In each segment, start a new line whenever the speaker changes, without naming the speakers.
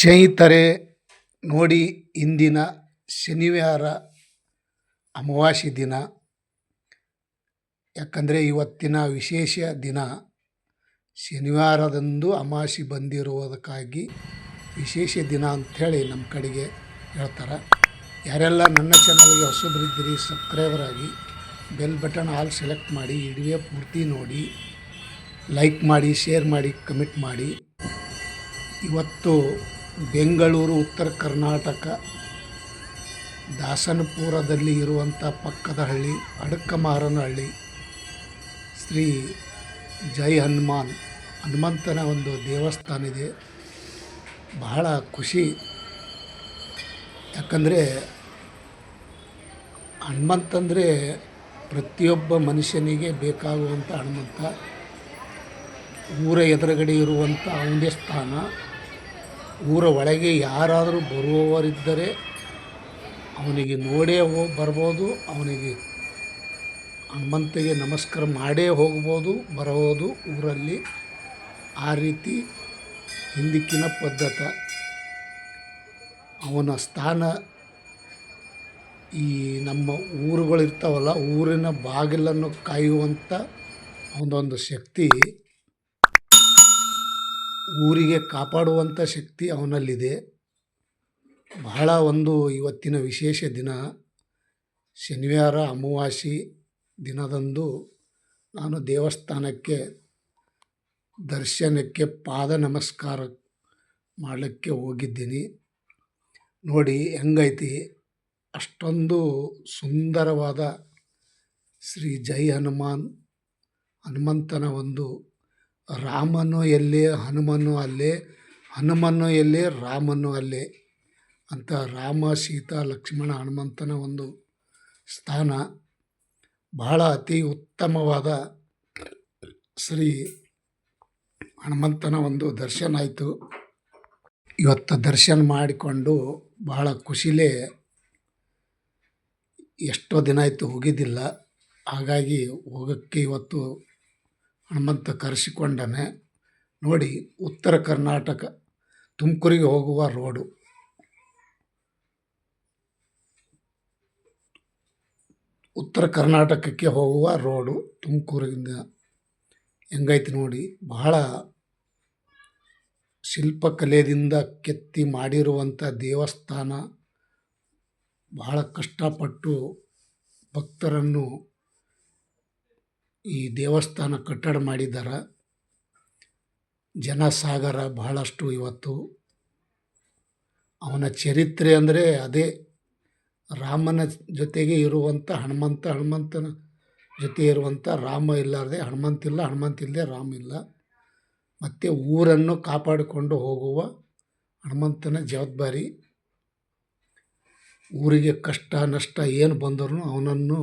ಸ್ನೇಹಿತರೆ, ನೋಡಿ ಇಂದಿನ ಶನಿವಾರ ಅಮಾವಾಸ್ಯೆ ದಿನ. ಯಾಕಂದರೆ ಇವತ್ತಿನ ವಿಶೇಷ ದಿನ ಶನಿವಾರದಂದು ಅಮಾವಾಸ್ಯೆ ಬಂದಿರುವುದಕ್ಕಾಗಿ ವಿಶೇಷ ದಿನ ಅಂಥೇಳಿ ನಮ್ಮ ಕಡೆಗೆ ಹೇಳ್ತಾರೆ. ಯಾರೆಲ್ಲ ನನ್ನ ಚಾನಲ್ಗೆ ಹೊಸಬರಿದ್ದೀರಿ ಸಬ್ಸ್ಕ್ರೈಬರ್ ಆಗಿ ಬೆಲ್ ಬಟನ್ ಆಲ್ ಸೆಲೆಕ್ಟ್ ಮಾಡಿ ವಿಡಿಯೋ ಪೂರ್ತಿ ನೋಡಿ ಲೈಕ್ ಮಾಡಿ ಶೇರ್ ಮಾಡಿ ಕಮೆಂಟ್ ಮಾಡಿ. ಇವತ್ತು ಬೆಂಗಳೂರು, ಉತ್ತರ ಕರ್ನಾಟಕ, ದಾಸನಪುರದಲ್ಲಿ ಇರುವಂಥ ಪಕ್ಕದ ಹಳ್ಳಿ ಅಡಕಮಾರನಹಳ್ಳಿ, ಶ್ರೀ ಜೈ ಹನುಮಾನ್. ಹನುಮಂತನ ಒಂದು ದೇವಸ್ಥಾನ ಇದೆ. ಬಹಳ ಖುಷಿ. ಯಾಕಂದರೆ ಹನುಮಂತಂದರೆ ಪ್ರತಿಯೊಬ್ಬ ಮನುಷ್ಯನಿಗೆ ಬೇಕಾಗುವಂಥ ಹನುಮಂತ. ಊರ ಎದುರುಗಡೆ ಇರುವಂಥ ಅವನೇ ಸ್ಥಾನ. ಊರ ಒಳಗೆ ಯಾರಾದರೂ ಬರುವವರಿದ್ದರೆ ಅವನಿಗೆ ನೋಡೇ ಹೋಗಿ ಬರ್ಬೋದು, ಅವನಿಗೆ ಹನುಮಂತಿಗೆ ನಮಸ್ಕಾರ ಮಾಡೇ ಹೋಗ್ಬೋದು ಬರಬೋದು ಊರಲ್ಲಿ ಆ ರೀತಿ ಹಿಂದಿಕ್ಕಿನ ಪದ್ಧತಿ. ಅವನ ಸ್ಥಾನ ಈ ನಮ್ಮ ಊರುಗಳಿರ್ತಾವಲ್ಲ, ಊರಿನ ಬಾಗಿಲನ್ನು ಕಾಯುವಂಥ ಒಂದೊಂದು ಶಕ್ತಿ ಊರಿಗೆ ಕಾಪಾಡುವಂಥ ಶಕ್ತಿ ಅವನಲ್ಲಿದೆ. ಬಹಳ ಒಂದು ಇವತ್ತಿನ ವಿಶೇಷ ದಿನ. ಶನಿವಾರ ಅಮಾವಾಸಿ ದಿನದಂದು ನಾನು ದೇವಸ್ಥಾನಕ್ಕೆ ದರ್ಶನಕ್ಕೆ ಪಾದ ನಮಸ್ಕಾರ ಮಾಡಲಿಕ್ಕೆ ಹೋಗಿದ್ದೀನಿ. ನೋಡಿ ಹೆಂಗೈತಿ? ಅಷ್ಟೊಂದು ಸುಂದರವಾದ ಶ್ರೀ ಜೈ ಹನುಮಾನ್ ಹನುಮಂತನ ಒಂದು ರಾಮನು ಎಲ್ಲಿ, ಹನುಮನು ಅಲ್ಲಿ, ಹನುಮನು ಎಲ್ಲಿ, ರಾಮನು ಅಲ್ಲಿ ಅಂತ ರಾಮ, ಸೀತಾ, ಲಕ್ಷ್ಮಣ, ಹನುಮಂತನ ಒಂದು ಸ್ಥಾನ. ಬಹಳ ಅತಿ ಉತ್ತಮವಾದ ಶ್ರೀ ಹನುಮಂತನ ಒಂದು ದರ್ಶನ ಆಯಿತು. ಇವತ್ತು ದರ್ಶನ ಮಾಡಿಕೊಂಡು ಬಹಳ ಖುಷಿಲೇ ಎಷ್ಟೋ ದಿನ ಆಯಿತು ಹೋಗಿದ್ದಿಲ್ಲ. ಹಾಗಾಗಿ ಹೋಗೋಕ್ಕೆ ಇವತ್ತು ಹನುಮಂತ ಕರೆಸಿಕೊಂಡನೆ ನೋಡಿ ಉತ್ತರ ಕರ್ನಾಟಕ ತುಮಕೂರಿಗೆ ಹೋಗುವ ರೋಡು. ಉತ್ತರ ಕರ್ನಾಟಕಕ್ಕೆ ಹೋಗುವ ರೋಡು ತುಮಕೂರಿಂದ. ಹೆಂಗೈತಿ ನೋಡಿ, ಬಹಳ ಶಿಲ್ಪಕಲೆಯಿಂದ ಕೆತ್ತಿ ಮಾಡಿರುವಂಥ ದೇವಸ್ಥಾನ. ಬಹಳ ಕಷ್ಟಪಟ್ಟು ಭಕ್ತರನ್ನು ಈ ದೇವಸ್ಥಾನ ಕಟ್ಟಡ ಮಾಡಿದ್ದಾರೆ ಜನಸಾಗರ ಬಹಳಷ್ಟು ಇವತ್ತು. ಅವನ ಚರಿತ್ರೆ ಅಂದರೆ ಅದೇ. ರಾಮನ ಜೊತೆಗೆ ಇರುವಂಥ ಹನುಮಂತ, ಹನುಮಂತನ ಜೊತೆ ಇರುವಂಥ ರಾಮ ಇಲ್ಲಾರದೆ ಹನುಮಂತಿಲ್ಲ ಹನುಮಂತ ಇಲ್ಲದೆ ರಾಮ ಇಲ್ಲ. ಮತ್ತು ಊರನ್ನು ಕಾಪಾಡಿಕೊಂಡು ಹೋಗುವ ಹನುಮಂತನ ಜವಾಬ್ದಾರಿ. ಊರಿಗೆ ಕಷ್ಟ, ನಷ್ಟ ಏನು ಬಂದರೂ ಅವನನ್ನು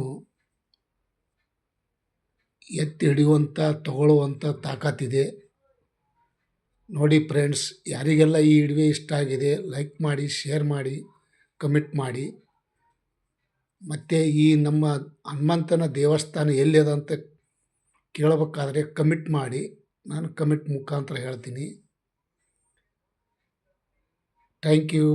ಎತ್ತಿ ಹಿಡಿಯುವಂಥ ತಗೊಳ್ಳುವಂಥ ತಾಕತ್ತಿದೆ ನೋಡಿ ಫ್ರೆಂಡ್ಸ್ ಯಾರಿಗೆಲ್ಲ ಈ ವಿಡಿಯೋ ಇಷ್ಟ ಆಗಿದೆ ಲೈಕ್ ಮಾಡಿ ಶೇರ್ ಮಾಡಿ ಕಮೆಂಟ್ ಮಾಡಿ. ಮತ್ತು ಈ ನಮ್ಮ ಹನುಮಂತನ ದೇವಸ್ಥಾನ ಎಲ್ಲಿದೆ ಅಂತ ಕೇಳಬೇಕಾದ್ರೆ ಕಮೆಂಟ್ ಮಾಡಿ. ನಾನು ಕಮೆಂಟ್ ಮುಖಾಂತರ ಹೇಳ್ತೀನಿ. Thank you